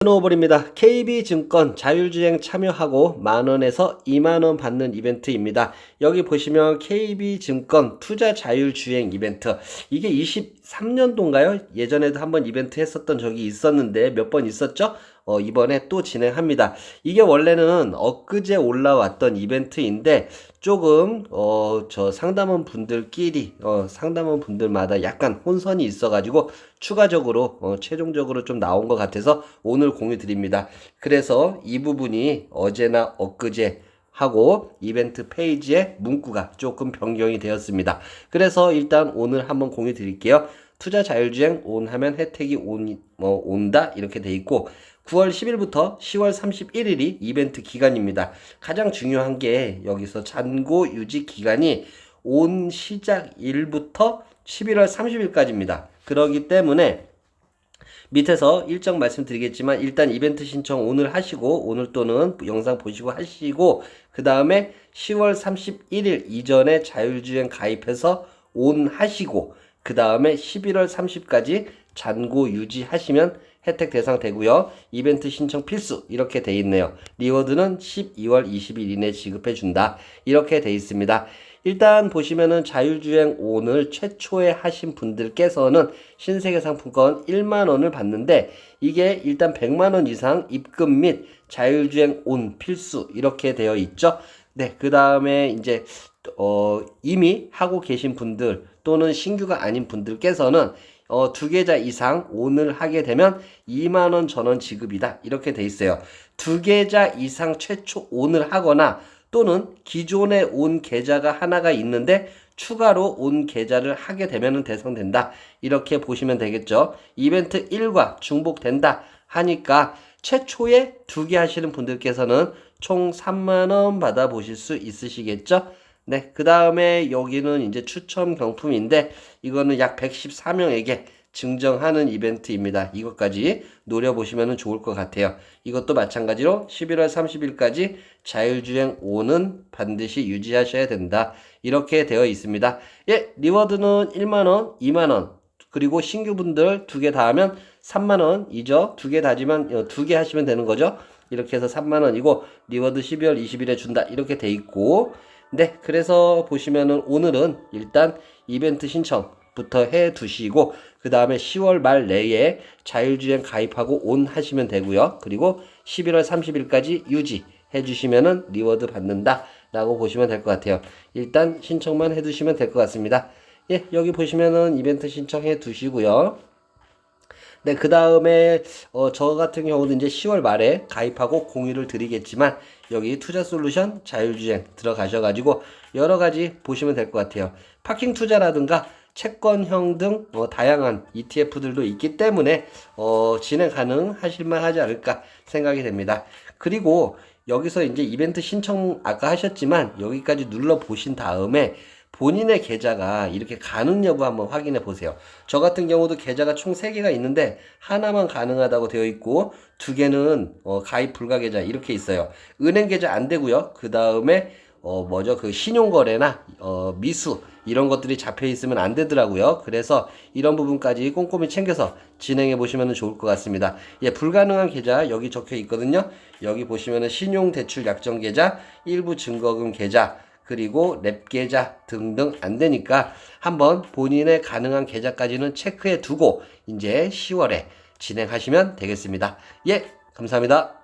스노우볼입니다. KB증권 자율주행 참여하고 만원에서 2만원 받는 이벤트입니다. 여기 보시면 KB증권 투자 자율주행 이벤트. 이게 23년도인가요? 예전에도 한번 이벤트 했었던 적이 있었는데 몇 번 있었죠? 어, 이번에 또 진행합니다. 이게 원래는 엊그제 올라왔던 이벤트인데 조금 어, 저 상담원 분들끼리 어, 상담원 분들마다 약간 혼선이 있어가지고 추가적으로 어, 최종적으로 좀 나온 것 같아서 오늘 공유 드립니다. 그래서 이 부분이 어제나 엊그제 하고 이벤트 페이지에 문구가 조금 변경이 되었습니다. 그래서 일단 오늘 한번 공유 드릴게요. 투자 자율주행 온 하면 혜택이 온, 뭐, 온다 이렇게 돼 있고 9월 10일부터 10월 31일이 이벤트 기간입니다. 가장 중요한 게 여기서 잔고 유지 기간이 온 시작일부터 11월 30일까지입니다. 그러기 때문에 밑에서 일정 말씀드리겠지만 일단 이벤트 신청 오늘 하시고 오늘 또는 영상 보시고 하시고 그 다음에 10월 31일 이전에 자율주행 가입해서 온 하시고 그 다음에 11월 30까지 잔고 유지하시면 혜택 대상 되고요. 이벤트 신청 필수 이렇게 돼 있네요. 리워드는 12월 20일 이내 지급해 준다. 이렇게 돼 있습니다. 일단 보시면은 자율주행 오늘 최초에 하신 분들께서는 신세계 상품권 1만 원을 받는데 이게 일단 100만 원 이상 입금 및 자율주행 온 필수 이렇게 되어 있죠. 네, 그 다음에 이제 어, 이미 하고 계신 분들 또는 신규가 아닌 분들께서는 어, 두 계좌 이상 오늘 하게 되면 2만원 전원 지급이다. 이렇게 돼 있어요. 두 계좌 이상 최초 오늘 하거나 또는 기존에 온 계좌가 하나가 있는데 추가로 온 계좌를 하게 되면 대상된다. 이렇게 보시면 되겠죠. 이벤트 1과 중복된다 하니까 최초에 두 개 하시는 분들께서는 총 3만원 받아보실 수 있으시겠죠. 네, 그 다음에 여기는 이제 추첨 경품인데 이거는 약 114명에게 증정하는 이벤트입니다. 이것까지 노려보시면 좋을 것 같아요. 이것도 마찬가지로 11월 30일까지 자율주행 5는 반드시 유지하셔야 된다. 이렇게 되어 있습니다. 예, 리워드는 1만원, 2만원, 그리고 신규분들 두 개 다 하면 3만원이죠. 두 개 다지만 두 개 하시면 되는 거죠. 이렇게 해서 3만원이고 리워드 12월 20일에 준다. 이렇게 돼 있고 네, 그래서 보시면은 오늘은 일단 이벤트 신청 부터 해 두시고 그 다음에 10월 말 내에 자율주행 가입하고 온 하시면 되고요. 그리고 11월 30일까지 유지 해 주시면은 리워드 받는다 라고 보시면 될 것 같아요. 일단 신청만 해 두시면 될 것 같습니다. 예, 여기 보시면은 이벤트 신청해 두시고요. 네, 그 다음에, 어, 저 같은 경우도 이제 10월 말에 가입하고 공유를 드리겠지만, 여기 투자 솔루션 자율주행 들어가셔가지고, 여러 가지 보시면 될 것 같아요. 파킹 투자라든가, 채권형 등 어, 다양한 ETF들도 있기 때문에 어, 진행 가능하실만 하지 않을까 생각이 됩니다. 그리고 여기서 이제 이벤트 신청 아까 하셨지만 여기까지 눌러 보신 다음에 본인의 계좌가 이렇게 가능 여부 한번 확인해 보세요. 저 같은 경우도 계좌가 총 3개가 있는데 하나만 가능하다고 되어 있고 두 개는 어, 가입 불가 계좌 이렇게 있어요. 은행 계좌 안 되고요. 그 다음에 어 뭐죠 그 신용거래나 어 미수 이런 것들이 잡혀 있으면 안 되더라고요. 그래서 이런 부분까지 꼼꼼히 챙겨서 진행해 보시면 좋을 것 같습니다. 예, 불가능한 계좌 여기 적혀 있거든요. 여기 보시면은 신용대출 약정 계좌, 일부 증거금 계좌, 그리고 랩 계좌 등등 안 되니까 한번 본인의 가능한 계좌까지는 체크해 두고 이제 10월에 진행하시면 되겠습니다. 예, 감사합니다.